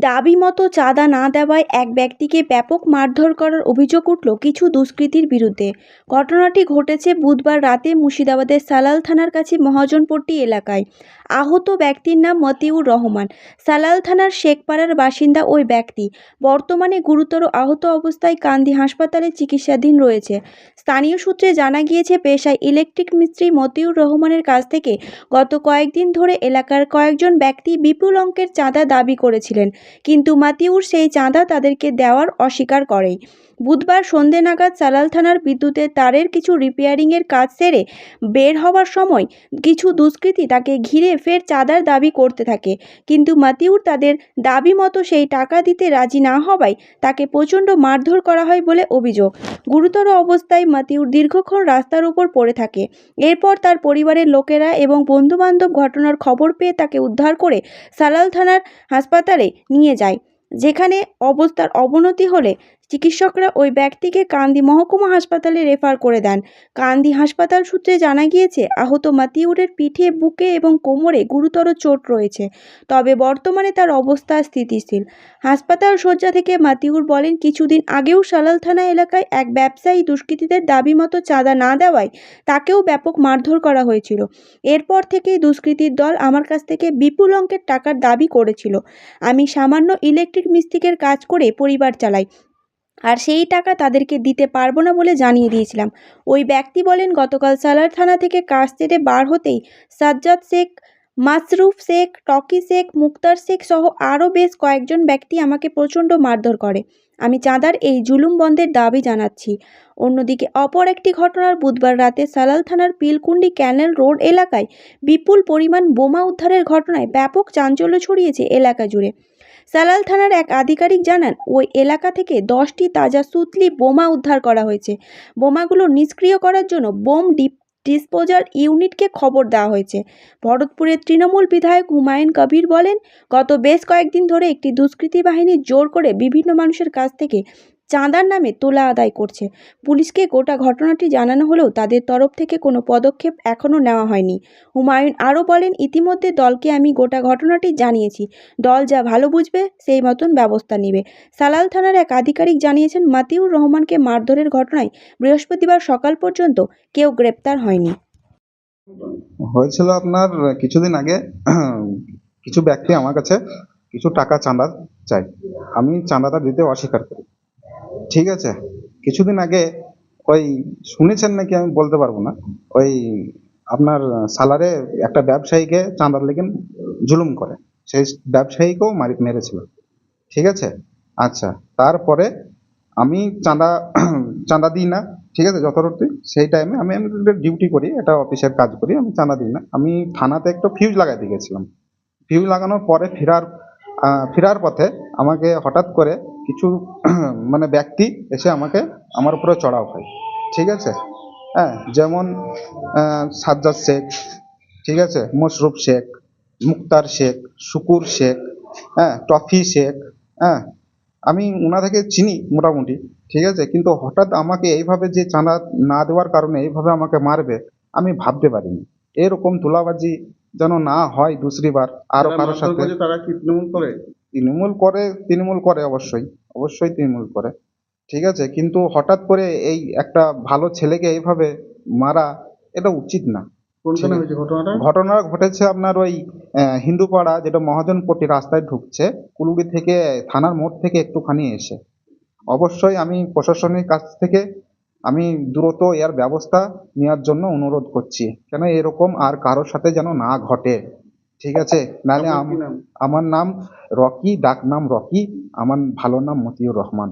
দাবি মতো চাঁদা না দেওয়ায় এক ব্যক্তিকে ব্যাপক মারধর করার অভিযোগ উঠল কিছু দুষ্কৃতীর বিরুদ্ধে। ঘটনাটি ঘটেছে বুধবার রাতে মুর্শিদাবাদের সালাল থানার কাছে মহাজনপট্টি এলাকায়। আহত ব্যক্তির নাম মতিউর রহমান। সালাল থানার শেখপাড়ার বাসিন্দা ওই ব্যক্তি। বর্তমানে গুরুতর আহত অবস্থায় কান্দি হাসপাতালে চিকিৎসাধীন রয়েছে। স্থানীয় সূত্রে জানা গিয়েছে, পেশায় ইলেকট্রিক মিস্ত্রি মতিউর রহমানের কাছ থেকে গত কয়েকদিন ধরে এলাকার কয়েকজন ব্যক্তি বিপুল অঙ্কের চাঁদা দাবি করেছিলেন। কিন্তু মাতিউর সেই চাঁদা তাদেরকে দেওয়ার অস্বীকার করে বুধবার সন্ধে নাগাদ সালাল থানার বিদ্যুতের তারের কিছু রিপেয়ারিংয়ের কাজ সেরে বের হওয়ার সময় কিছু দুষ্কৃতী তাকে ঘিরে ফের চাঁদার দাবি করতে থাকে। কিন্তু মাতিউর তাদের দাবি মতো সেই টাকা দিতে রাজি না হওয়ায় তাকে প্রচণ্ড মারধর করা হয় বলে অভিযোগ। গুরুতর অবস্থায় মাতিউর দীর্ঘক্ষণ রাস্তার উপর পড়ে থাকে। এরপর তার পরিবারের লোকেরা এবং বন্ধুবান্ধব ঘটনার খবর পেয়ে তাকে উদ্ধার করে সালাল থানার হাসপাতালে নিয়ে যায়, যেখানে অবস্থার অবনতি হলে চিকিৎসকরা ওই ব্যক্তিকে কান্দি মহকুমা হাসপাতালে রেফার করে দেন। কান্দি হাসপাতাল সূত্রে জানা গিয়েছে, আহত মাতিউরের পিঠে, বুকে এবং কোমরে গুরুতর চোট রয়েছে, তবে বর্তমানে তার অবস্থা স্থিতিশীল। হাসপাতাল শয্যা থেকে মাতিউর বলেন, কিছুদিন আগেও সালাল থানা এলাকায় এক ব্যবসায়ী দুষ্কৃতীদের দাবি মতো চাঁদা না দেওয়ায় তাকেও ব্যাপক মারধর করা হয়েছিল। এরপর থেকেই দুষ্কৃতীর দল আমার কাছ থেকে বিপুল অঙ্কের টাকার দাবি করেছিল। আমি সামান্য ইলেকট্রিক মিস্ত্রিকের কাজ করে পরিবার চালাই আর সেই টাকা তাদেরকে দিতে পারব না বলে জানিয়ে দিয়েছিলাম। ওই ব্যক্তি বলেন, গতকাল সালার থানা থেকে কাজ সেরে বার হতেই সাজ্জাদ শেখ, মাসরুফ শেখ, টকি শেখ, মুক্তার শেখ সহ আরও বেশ কয়েকজন ব্যক্তি আমাকে প্রচণ্ড মারধর করে। আমি চাঁদার এই জুলুম বন্ধের দাবি জানাচ্ছি। অন্যদিকে অপর একটি ঘটনার বুধবার রাতে সালাল থানার পিলকুন্ডি ক্যানেল রোড এলাকায় বিপুল পরিমাণ বোমা উদ্ধারের ঘটনায় ব্যাপক চাঞ্চল্য ছড়িয়েছে এলাকা জুড়ে। সালাল থানার এক আধিকারিক জানান, ওই এলাকা থেকে দশটি তাজা সুতলি বোমা উদ্ধার করা হয়েছে। বোমাগুলো নিষ্ক্রিয় করার জন্য বোম ডিপ ডিসপোজাল ইউনিটকে খবর দেওয়া হয়েছে। ভরতপুরের তৃণমূল বিধায়ক হুমায়ুন কবির বলেন, গত বেশ কয়েকদিন ধরে একটি দুষ্কৃতী বাহিনী জোর করে বিভিন্ন মানুষের কাছ থেকে চাঁদার নামে তোলা আদায় করছে। পুলিশকে গোটা ঘটনাটি জানানো হলেও তাদের তরফ থেকে কোনো পদক্ষেপ এখনও নেওয়া হয়নি। হুমায়ুন আরও বলেন, ইতিমধ্যে দলকে আমি গোটা ঘটনাটি জানিয়েছি। দল যা ভালো বুঝবে, সেই মতন ব্যবস্থা নেবে। সালাল থানার এক আধিকারিক জানিয়েছেন, মাতিউর রহমানকে মারধরের ঘটনায় বৃহস্পতিবার সকাল পর্যন্ত কেউ গ্রেপ্তার হয়নি। হয়েছিল আপনার কিছুদিন আগে, কিছু ব্যক্তি আমার কাছে কিছু টাকা চাঁদা চাই আমি চাঁদাটা দিতে অস্বীকার করি। ঠিক আছে? কিছুদিন আগে ওই শুনেছেন নাকি আমি বলতে পারব না? ওই আপনার সালারে একটা ব্যবসায়ীকে চাঁদার লেগে জুলুম করে। সেই ব্যবসায়ীকেও মারি মেরেছিল। ঠিক আছে? আচ্ছা তারপরে আমি চাঁদা চাঁদা দিই না। ঠিক আছে? যথারীতি সেই টাইমে আমি ডিউটি করি এটা অফিসের কাজ করি, আমি চাঁদা দিই না। আমি থানাতে একটা ফিউজ লাগাতে গেছিলাম। ফিউজ লাগানোর পরে ফেরার ফেরার পথে আমাকে হঠাৎ করে কিছু মানে ব্যক্তি এসে আমাকে আমার উপরে চড়াও হয় ঠিক আছে? হ্যাঁ যেমন সাজ্জাদ শেখ ঠিক আছে? মশরুফ শেখ মুক্তার শেখ শুকুর শেখ হ্যাঁ টফি শেখ হ্যাঁ আমি ওনাদেরকে চিনি মোটামুটি ঠিক আছে? কিন্তু হঠাৎ আমাকে এইভাবে যে চাঁদা না দেওয়ার কারণে এইভাবে আমাকে মারবে আমি ভাবতে পারিনি। এরকম তোলাবাজি যেন না হয় দুসরিবার আরও কারোর সাথে। তারা কি তৃণমূল করে? তৃণমূল করে তৃণমূল করে অবশ্যই অবশ্যই তৃণমূল করে। ঠিক আছে? কিন্তু হঠাৎ করে এই একটা ভালো ছেলেকে এইভাবে মারা এটা উচিত না। ঘটনা ঘটেছে আপনার ওই হিন্দুপাড়া যেটা মহাজনপট্টি রাস্তায় ঢুকছে কুলুগি থেকে থানার মোড় থেকে একটুখানি এসে। অবশ্যই আমি প্রশাসনের কাছ থেকে আমি দ্রুত এর ব্যবস্থা নেওয়ার জন্য অনুরোধ করছি। কেন এরকম আর কারোর সাথে যেন না ঘটে? ঠিক আছে নাহলে? আমার নাম রকি ডাক নাম রকি আমার ভালো নাম মতিউর রহমান